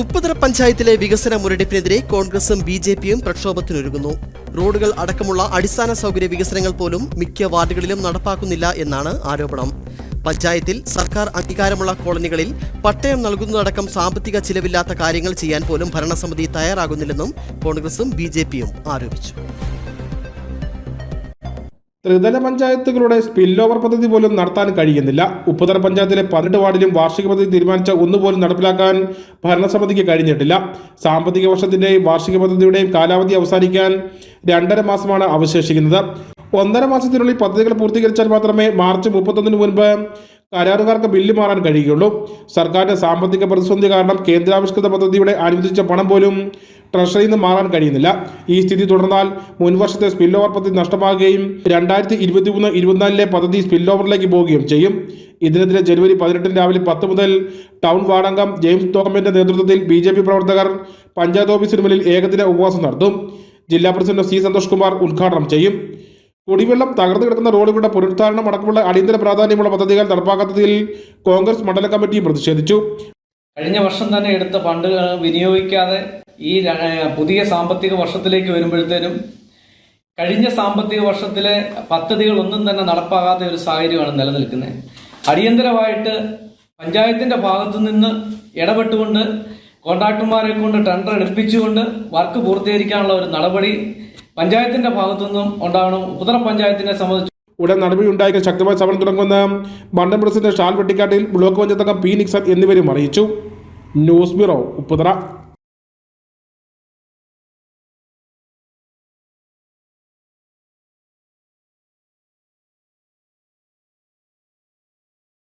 ഉപ്പുതറ പഞ്ചായത്തിലെ വികസന മുരടിപ്പിനെതിരെ കോൺഗ്രസും ബി ജെ പിയും പ്രക്ഷോഭത്തിനൊരുങ്ങുന്നു. റോഡുകൾ അടക്കമുള്ള അടിസ്ഥാന സൗകര്യ വികസനങ്ങൾ പോലും മിക്ക വാർഡുകളിലും നടപ്പാക്കുന്നില്ല എന്നാണ് ആരോപണം. പഞ്ചായത്തിൽ സർക്കാർ അംഗീകാരമുള്ള കോളനികളിൽ പട്ടയം നൽകുന്നതടക്കം സാമ്പത്തിക ചിലവില്ലാത്ത കാര്യങ്ങൾ ചെയ്യാൻ പോലും ഭരണസമിതി തയ്യാറാകുന്നില്ലെന്നും കോൺഗ്രസും ബി ആരോപിച്ചു. ത്രിതല പഞ്ചായത്തുകളുടെ സ്പില്ലോവർ പദ്ധതി പോലും നടത്താൻ കഴിയുന്നില്ല. ഉപ്പുതറ പഞ്ചായത്തിലെ പതിനെട്ട് വാർഡിലും വാർഷിക പദ്ധതി തീരുമാനിച്ച ഒന്നുപോലും നടപ്പിലാക്കാൻ ഭരണസമിതിക്ക് കഴിഞ്ഞിട്ടില്ല. സാമ്പത്തിക വർഷത്തിന്റെയും വാർഷിക പദ്ധതിയുടെയും കാലാവധി അവസാനിക്കാൻ രണ്ടര മാസമാണ് അവശേഷിക്കുന്നത്. ഒന്നര മാസത്തിനുള്ളിൽ പദ്ധതികൾ പൂർത്തീകരിച്ചാൽ മാത്രമേ മാർച്ച് മുപ്പത്തൊന്നിന് മുൻപ് കരാറുകാർക്ക് ബില്ല് മാറാൻ കഴിയുകയുള്ളൂ സർക്കാരിന്റെ സാമ്പത്തിക പ്രതിസന്ധി കാരണം കേന്ദ്രാവിഷ്കൃത പദ്ധതിയുടെ അനുവദിച്ച പണം പോലും ട്രഷറിയിൽ നിന്ന് മാറാൻ കഴിയുന്നില്ല. ഈ സ്ഥിതി തുടർന്നാൽ മുൻവർഷത്തെ സ്പിൽ ഓവർ പദ്ധതി നഷ്ടമാകുകയും രണ്ടായിരത്തി ഇരുപത്തി മൂന്ന് ഇരുപത്തിനാലിലെ പദ്ധതി സ്പിൽ ഓവറിലേക്ക് പോവുകയും ചെയ്യും. ഇതിനെതിരെ ജനുവരി പതിനെട്ടിന് രാവിലെ പത്ത് മുതൽ ടൗൺ വാർഡംഗം ജെയിംസ് തോമന്റെ നേതൃത്വത്തിൽ ബി ജെ പി പ്രവർത്തകർ പഞ്ചായത്ത് ഓഫീസിന് മുന്നിൽ ഏകദിന ഉപവാസം നടത്തും. ജില്ലാ പ്രസിഡന്റ് സി സന്തോഷ് കുമാർ ഉദ്ഘാടനം ചെയ്യും. കുടിവെള്ളം തകർന്നു കിടക്കുന്ന റോഡുകളുടെ പുനരുദ്ധാരണം അടക്കമുള്ള അടിയന്തര പ്രാധാന്യമുള്ള പദ്ധതികൾ നടപ്പാക്കാത്തതിൽ കോൺഗ്രസ് മണ്ഡല കമ്മിറ്റി പ്രതിഷേധിച്ചു. കഴിഞ്ഞ വർഷം തന്നെ എടുത്ത ഫണ്ടുകൾ വിനിയോഗിക്കാതെ ഈ പുതിയ സാമ്പത്തിക വർഷത്തിലേക്ക് വരുമ്പോഴത്തേനും കഴിഞ്ഞ സാമ്പത്തിക വർഷത്തിലെ പദ്ധതികൾ ഒന്നും തന്നെ നടപ്പാകാത്ത ഒരു സാഹചര്യമാണ് നിലനിൽക്കുന്നത്. അടിയന്തരമായിട്ട് പഞ്ചായത്തിന്റെ ഭാഗത്തു നിന്ന് ഇടപെട്ടുകൊണ്ട് കോൺട്രാക്ടർമാരെ കൊണ്ട് ടെൻഡർ എടുപ്പിച്ചുകൊണ്ട് വർക്ക് പൂർത്തീകരിക്കാനുള്ള ഒരു നടപടി പഞ്ചായത്തിന്റെ ഭാഗത്തു നിന്നും ഉണ്ടാവണം. ഉത്തര പഞ്ചായത്തിനെ സംബന്ധിച്ച് ഉടൻ നടപടി ഉണ്ടായിരിക്കാൻ ശക്തമായ സമരം തുടങ്ങുന്ന മണ്ഡലം president Shal Vettikkattil block panchayat P Nixon എന്നിവരും അറിയിച്ചു. News bureau Upputhara.